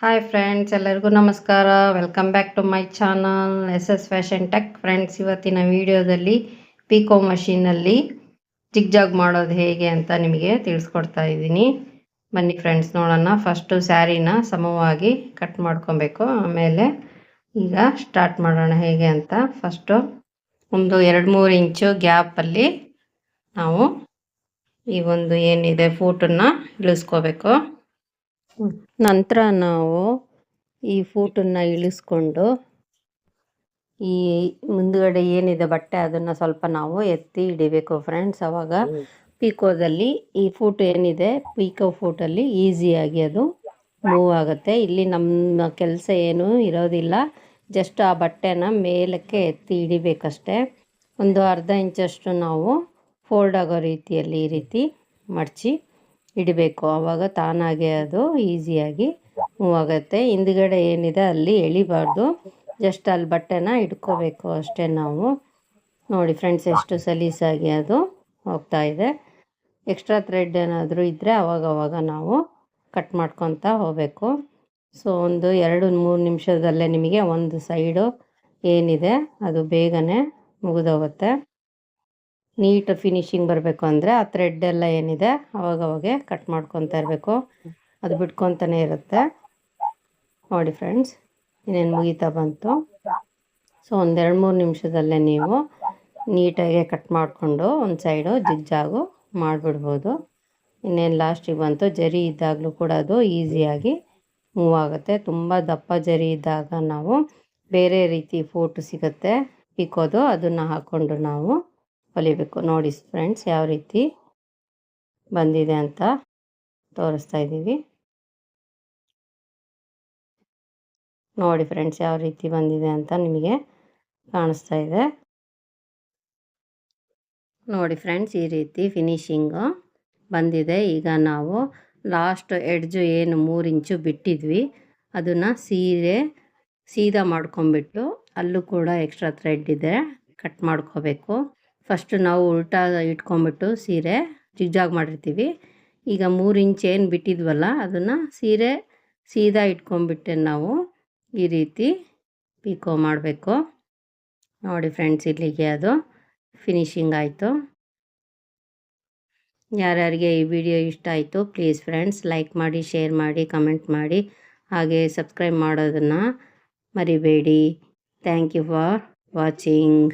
Hi friends ಎಲ್ಲರಿಗೂ ನಮಸ್ಕಾರ. Welcome back to my channel S S fashion tech friends ಇವತ್ತಿನ ವಿಡಿಯೋದಲ್ಲಿ ಪಿಕೋ ಮಷೀನಲ್ಲಿ ಜಿಗ್ಜಾಗ್ ಮಾಡೋದು ಹೇಗೆ ಅಂತ ನಿಮಗೆ ತಿಳಿಸ್ಕೊಡ್ತಾ ಇದ್ದೀನಿ. ಬನ್ನಿ ಫ್ರೆಂಡ್ಸ್ ನೋಡೋಣ. ಫಸ್ಟು ಸ್ಯಾರಿನ ಸಮವಾಗಿ ಕಟ್ ಮಾಡ್ಕೊಬೇಕು. ಆಮೇಲೆ ಈಗ ಸ್ಟಾರ್ಟ್ ಮಾಡೋಣ ಹೇಗೆ ಅಂತ. ಫಸ್ಟು ಒಂದು ಎರಡು ಮೂರು ಇಂಚು ಗ್ಯಾಪಲ್ಲಿ ನಾವು ಈ ಒಂದು ಏನಿದೆ ಫೂಟನ್ನು ಇಳಿಸ್ಕೋಬೇಕು. ನಂತರ ನಾವು ಈ ಫೂಟನ್ನು ಇಳಿಸ್ಕೊಂಡು ಈ ಮುಂದುಗಡೆ ಏನಿದೆ ಬಟ್ಟೆ ಅದನ್ನು ಸ್ವಲ್ಪ ನಾವು ಎತ್ತಿ ಹಿಡಿಬೇಕು ಫ್ರೆಂಡ್ಸ್ ಅವಾಗ ಪೀಕೋದಲ್ಲಿ ಈ ಫೂಟ್ ಏನಿದೆ, ಪೀಕೋ ಫೂಟಲ್ಲಿ ಈಸಿಯಾಗಿ ಅದು ಮೂವ್ ಆಗುತ್ತೆ. ಇಲ್ಲಿ ನಮ್ಮ ಕೆಲಸ ಏನು ಇರೋದಿಲ್ಲ. ಜಸ್ಟ್ ಆ ಬಟ್ಟೆನ ಮೇಲಕ್ಕೆ ಎತ್ತಿ ಹಿಡಿಬೇಕಷ್ಟೆ. ಒಂದು ಅರ್ಧ ಇಂಚಷ್ಟು ನಾವು ಫೋಲ್ಡ್ ಆಗೋ ರೀತಿಯಲ್ಲಿ ಈ ರೀತಿ ಮಡಚಿ ಇಡಬೇಕು. ಆವಾಗ ತಾನಾಗೆ ಅದು ಈಸಿಯಾಗಿ ಮೂವ್ ಆಗುತ್ತೆ ಹಿಂದ್ಗಡೆ ಏನಿದೆ ಅಲ್ಲಿ ಎಳಿಬಾರ್ದು. ಜಸ್ಟ್ ಅಲ್ಲಿ ಬಟ್ಟೆನ ಇಟ್ಕೋಬೇಕು ಅಷ್ಟೇ ನಾವು. ನೋಡಿ ಫ್ರೆಂಡ್ಸ್ ಎಷ್ಟು ಸಲೀಸಾಗಿ ಅದು ಹೋಗ್ತಾ ಇದೆ. ಎಕ್ಸ್ಟ್ರಾ ಥ್ರೆಡ್ ಏನಾದರೂ ಇದ್ದರೆ ಅವಾಗವಾಗ ನಾವು ಕಟ್ ಮಾಡ್ಕೊತಾ ಹೋಗಬೇಕು. ಸೊ ಒಂದು ಎರಡು ಮೂರು ನಿಮಿಷದಲ್ಲೇ ನಿಮಗೆ ಒಂದು ಸೈಡು ಏನಿದೆ, ಅದು ಬೇಗನೆ ಮುಗಿದೋಗುತ್ತೆ. ನೀಟ್ ಫಿನಿಶಿಂಗ್ ಬರಬೇಕು ಅಂದರೆ ಆ ಥ್ರೆಡ್ ಎಲ್ಲ ಏನಿದೆ ಅವಾಗವಾಗೆ ಕಟ್ ಮಾಡ್ಕೊತಾ ಇರಬೇಕು. ಅದು ಬಿಟ್ಕೊತಾನೆ ಇರುತ್ತೆ. ನೋಡಿ ಫ್ರೆಂಡ್ಸ್ ಇನ್ನೇನು ಮುಗೀತಾ ಬಂತು. ಸೊ ಒಂದೆರಡು ಮೂರು ನಿಮಿಷದಲ್ಲೇ ನೀವು ನೀಟಾಗಿ ಕಟ್ ಮಾಡಿಕೊಂಡು ಒಂದು ಸೈಡು ಜಿಗ್ಜಾಗು ಮಾಡಿಬಿಡ್ಬೋದು. ಇನ್ನೇನು ಲಾಸ್ಟಿಗೆ ಬಂತು, ಜರಿ ಇದ್ದಾಗಲೂ ಕೂಡ ಅದು ಈಸಿಯಾಗಿ ಮೂವ್ ಆಗುತ್ತೆ. ತುಂಬ ದಪ್ಪ ಜರಿ ಇದ್ದಾಗ ನಾವು ಬೇರೆ ರೀತಿ ಫೋಟೋ ಸಿಗುತ್ತೆ. ಪಿಕೋದು ಅದನ್ನು ಹಾಕ್ಕೊಂಡು ನಾವು ಹೊಲಿಬೇಕು ನೋಡಿ ಫ್ರೆಂಡ್ಸ್ ಯಾವ ರೀತಿ ಬಂದಿದೆ ಅಂತ ತೋರಿಸ್ತಾ ಇದ್ದೀವಿ. ನೋಡಿ ಫ್ರೆಂಡ್ಸ್ ಯಾವ ರೀತಿ ಬಂದಿದೆ ಅಂತ ನಿಮಗೆ ಕಾಣಿಸ್ತಾ ಇದೆ. ನೋಡಿ ಫ್ರೆಂಡ್ಸ್ ಈ ರೀತಿ ಫಿನಿಶಿಂಗು ಬಂದಿದೆ. ಈಗ ನಾವು ಲಾಸ್ಟ್ ಎಡ್ಜು ಏನು ಮೂರು ಇಂಚು ಬಿಟ್ಟಿದ್ವಿ. ಅದನ್ನು ಸೀರೆ ಸೀದಾ ಮಾಡ್ಕೊಂಬಿಟ್ಟು ಅಲ್ಲೂ ಕೂಡ ಎಕ್ಸ್ಟ್ರಾ ಥ್ರೆಡ್ ಇದೆ. ಕಟ್ ಮಾಡ್ಕೋಬೇಕು. ಫಸ್ಟ್ ನಾವು ಉಲ್ಟಾ ಇಟ್ಕೊಂಬಿಟ್ಟು ಸೀರೆ ಜಿಗ್ಜಾಗ್ ಮಾಡಿರ್ತೀವಿ. ಈಗ ಮೂರು ಇಂಚ್ ಏನು ಬಿಟ್ಟಿದ್ವಲ್ಲ, ಅದನ್ನು ಸೀರೆ ಸೀದಾ ಇಟ್ಕೊಂಬಿಟ್ಟೆ ನಾವು. ಈ ರೀತಿ ಪಿಕೋ ಮಾಡಬೇಕು. ನೋಡಿ ಫ್ರೆಂಡ್ಸ್, ಇಲ್ಲಿಗೆ ಅದು ಫಿನಿಶಿಂಗ್ ಆಯಿತು. ಯಾರ್ಯಾರಿಗೆ ಈ ವಿಡಿಯೋ ಇಷ್ಟ ಆಯಿತು, ಪ್ಲೀಸ್ ಫ್ರೆಂಡ್ಸ್, ಲೈಕ್ ಮಾಡಿ, ಶೇರ್ ಮಾಡಿ, ಕಮೆಂಟ್ ಮಾಡಿ. ಹಾಗೆ ಸಬ್ಸ್ಕ್ರೈಬ್ ಮಾಡೋದನ್ನು ಮರಿಬೇಡಿ. Thank you for watching.